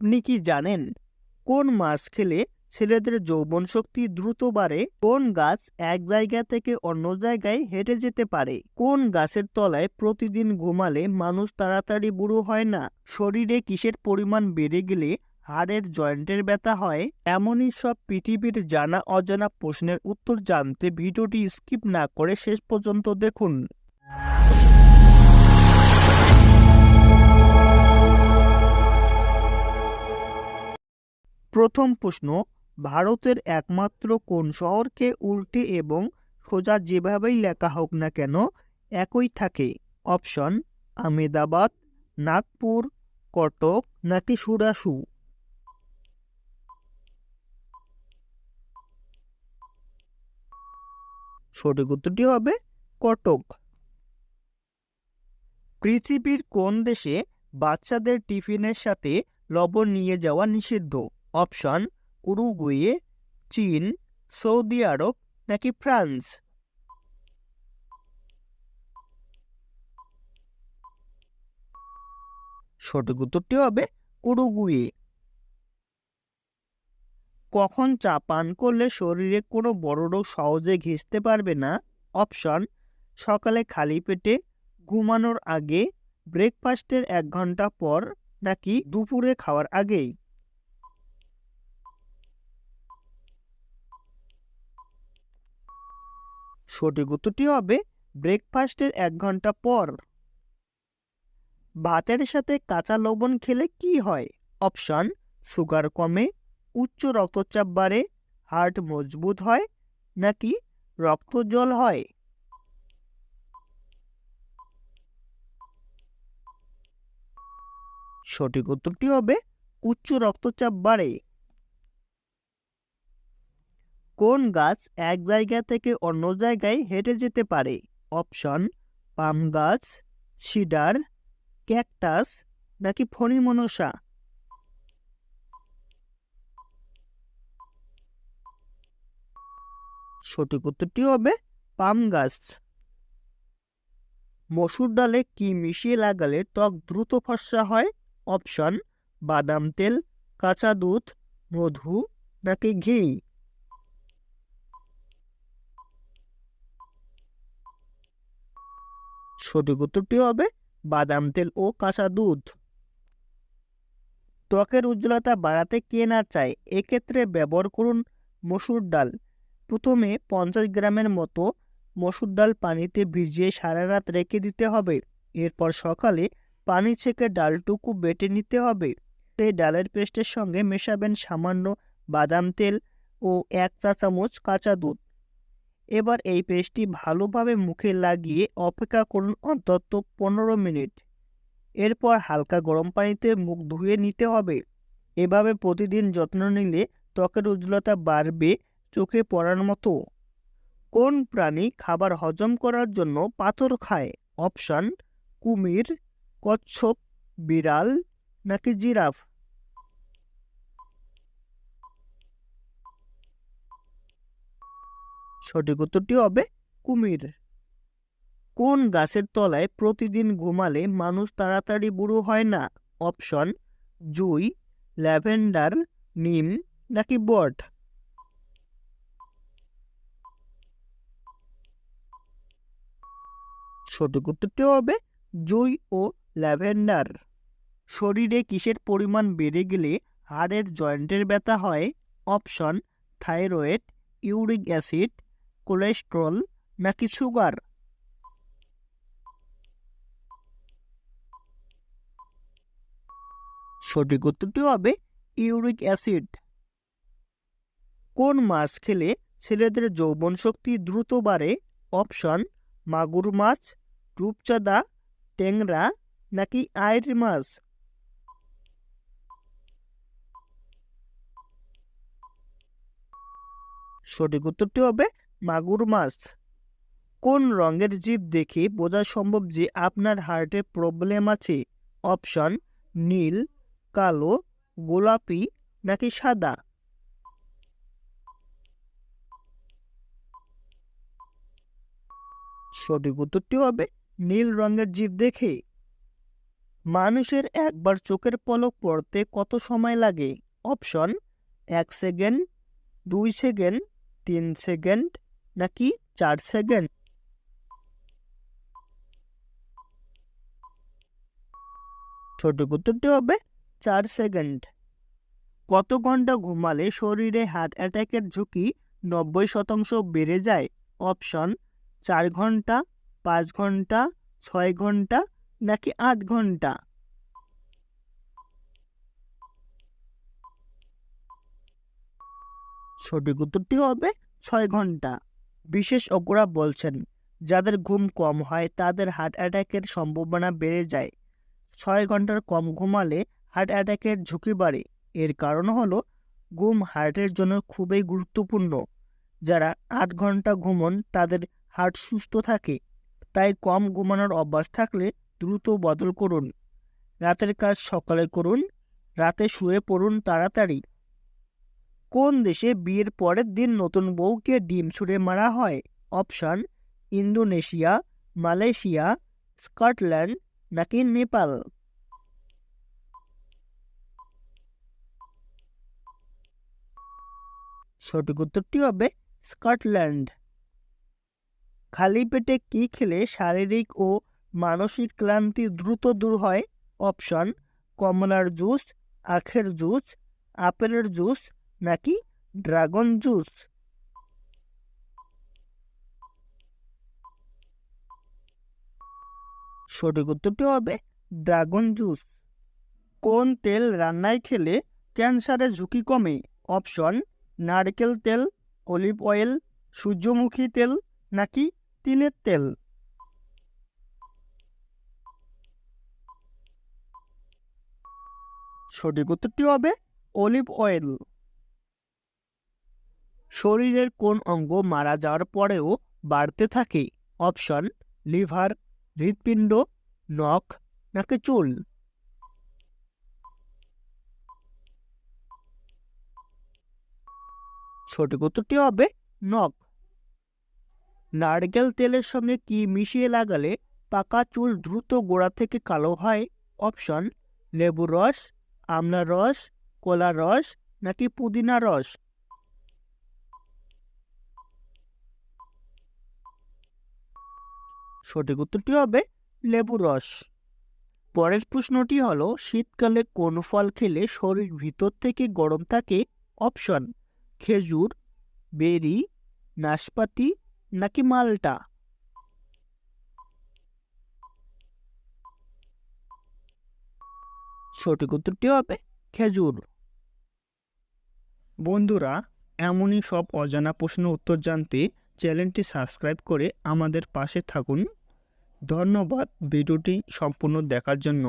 আপনি কি জানেন কোন মাছ খেলে ছেলেদের যৌবন শক্তি দ্রুত বাড়ে? কোন গাছ এক জায়গা থেকে অন্য জায়গায় হেঁটে যেতে পারে? কোন গাছের তলায় প্রতিদিন ঘুমালে মানুষ তাড়াতাড়ি বুড়ো হয় না? শরীরে কিসের পরিমাণ বেড়ে গেলে হাড়ের জয়েন্টের ব্যথা হয়? এমনই সব পৃথিবীর জানা অজানা প্রশ্নের উত্তর জানতে ভিডিওটি স্কিপ না করে শেষ পর্যন্ত দেখুন। প্রথম প্রশ্ন, ভারতের একমাত্র কোন শহরকে উল্টে এবং সোজা যেভাবেই লেখা হোক না কেন, একই থাকে? অপশন আমেদাবাদ নাগপুর, কটক নাকি সুরাসু? সঠিক উত্তরটি হবে কটক। পৃথিবীর কোন দেশে বাচ্চাদের টিফিনের সাথে লবণ নিয়ে যাওয়া নিষিদ্ধ? অপশন, উরুগুয়ে, চীন, সৌদি আরব নাকি ফ্রান্স? সঠিক উত্তরটি হবে উরুগুয়ে। কখন চা পান করলে শরীরে কোনো বড় রোগ সহজে ঘিসতে পারবে না? অপশন, সকালে খালি পেটে ঘুমানোর আগে, ব্রেকফাস্টের এক ঘণ্টা পর নাকি দুপুরে খাওয়ার আগেই? সঠিক উত্তরটি হবে ব্রেকফাস্টের এক ঘণ্টা পর। ভাতের সাথে কাঁচা লবণ খেলে কি হয়? অপশন সুগার কমে, উচ্চ রক্তচাপ বাড়ে হার্ট মজবুত হয়, নাকি রক্ত জল হয়? সঠিক উত্তরটি হবে উচ্চ রক্তচাপ বাড়ে। কোন গাছ এক জায়গা থেকে অন্য জায়গায় হেঁটে যেতে পারে? অপশন, পাম গাছ, সিডার, ক্যাকটাস নাকি ফণিমনসা? সঠিক উত্তরটি হবে পাম গাছ। মসুর ডালে কি মিশিয়ে লাগালে ত্বক দ্রুত ফর্সা হয়? অপশন, বাদাম তেল, কাঁচা দুধ, মধু নাকি ঘি? সঠিক উত্তরটি হবে বাদাম তেল ও কাঁচা দুধ। ত্বকের উজ্জ্বলতা বাড়াতে কে না চায়, এক্ষেত্রে ব্যবহার করুন মসুর ডাল। প্রথমে পঞ্চাশ গ্রামের মতো মসুর ডাল পানিতে ভিজিয়ে সারা রাত রেখে দিতে হবে। এরপর সকালে পানি ছেঁকে ডালটুকু বেটে নিতে হবে। সেই ডালের পেস্টের সঙ্গে মেশাবেন সামান্য বাদাম তেল ও এক চা চামচ কাঁচা দুধ। এবার এই পেস্টটি ভালোভাবে মুখে লাগিয়ে অপেক্ষা করুন অন্তত পনেরো মিনিট। এরপর হালকা গরম পানিতে মুখ ধুয়ে নিতে হবে। এভাবে প্রতিদিন যত্ন নিলে ত্বকের উজ্জ্বলতা বাড়বে চোখে পড়ার মতো। কোন প্রাণী খাবার হজম করার জন্য পাথর খায়? অপশন, কুমির, কচ্ছপ, বিড়াল নাকি জিরাফ? সঠিক উত্তরটি হবে কুমির। কোন গাছের তলায় প্রতিদিন ঘুমালে মানুষ তাড়াতাড়ি বুড়ো হয় না? অপশন, জুই, ল্যাভেন্ডার, নিম নাকি বট? সঠিক উত্তরটি হবে জুই ও ল্যাভেন্ডার। শরীরে কিসের পরিমাণ বেড়ে গেলে হাড়ের জয়েন্টের ব্যথা হয়? Option, thyroid, uric acid cholesterol নাকি সুগার সঠিক উত্তরটি হবে ইউরিক অ্যাসিড কোন মাছ খেলে ছেলেদের যৌবন শক্তি দ্রুত বাড়ে? অপশন, মাগুর মাছ, রূপচাঁদা, ট্যাংরা, নাকি আয়ের মাছ? সঠিক উত্তরটি হবে মাগুর মাছ। কোন রঙের জীব দেখে বোঝা সম্ভব যে আপনার হার্টে প্রবলেম আছে? অপশন, নীল, কালো, গোলাপি নাকি সাদা? সঠিক উত্তরটি হবে নীল রঙের জীব দেখে। মানুষের একবার চোখের পলক পড়তে কত সময় লাগে? অপশন, এক সেকেন্ড, দুই সেকেন্ড, তিন সেকেন্ড নাকি চার সেকেন্ড সঠিক উত্তরটি হবে, চার সেকেন্ড কত ঘণ্টা ঘুমালে শরীরে হার্ট অ্যাটাকের ঝুঁকি নব্বই শতাংশ বেড়ে যায়? অপশন চার ঘণ্টা, পাঁচ ঘণ্টা, ছয় ঘণ্টা নাকি আট ঘণ্টা? সঠিক উত্তরটি হবে ছয় ঘণ্টা। বিশেষজ্ঞরা বলছেন, যাদের ঘুম কম হয় তাদের হার্ট অ্যাটাকের সম্ভাবনা বেড়ে যায়। ছয় ঘণ্টার কম ঘুমালে হার্ট অ্যাটাকের ঝুঁকি বাড়ে। এর কারণ হলো, ঘুম হার্টের জন্য খুবই গুরুত্বপূর্ণ। যারা আট ঘণ্টা ঘুমন তাদের হার্ট সুস্থ থাকে, তাই কম ঘুমানোর অভ্যাস থাকলে দ্রুত বদল করুন। রাতের কাজ সকালে করুন, রাতে শুয়ে পড়ুন তাড়াতাড়ি। কোন দেশে বিয়ের পরের দিন নতুন বউকে ডিম ছুঁড়ে মারা হয়? অপশন, ইন্দোনেশিয়া, মালয়েশিয়া, স্কটল্যান্ড নাকি নেপাল? সঠিক উত্তরটি হবে স্কটল্যান্ড। খালি পেটে কি খেলে শারীরিক ও মানসিক ক্লান্তি দ্রুত দূর হয়? অপশন, কমলার জুস, আখের জুস, আপেলের জুস নাকি ড্রাগন জুস? সঠিক উত্তরটি হবে ড্রাগন জুস। কোন তেল রান্নায় খেলে ক্যান্সারের ঝুঁকি কমে? অপশন, নারকেল তেল, অলিভ অয়েল, সূর্যমুখী তেল নাকি তিলের তেল? সঠিক উত্তরটি হবে অলিভ অয়েল। শরীরের কোন অঙ্গ মারা যাওয়ার পরেও বাড়তে থাকে। অপশন, লিভার, হৃৎপিণ্ড, নখ নাকি চুল। সঠিক উত্তরটি হবে নখ। নারকেল তেলের সঙ্গে কি মিশিয়ে লাগালে পাকা চুল দ্রুত গোড়া থেকে কালো হয়? অপশন লেবু রস, আমলা রস, কলা রস নাকি পুদিনা রস? সঠিক উত্তরটি হবে লেবু রস। পরের প্রশ্নটি হলো, শীতকালে কোন ফল খেলে শরীর ভিতর থেকে গরম থাকে? অপশন, খেজুর, বেরি, নাশপাতি নাকি মালটা? সঠিক উত্তরটি হবে খেজুর। বন্ধুরা, এমনই সব অজানা প্রশ্ন উত্তর জানতে চ্যানেলটি সাবস্ক্রাইব করে আমাদের পাশে থাকুন। ধন্যবাদ ভিডিওটি সম্পূর্ণ দেখার জন্য।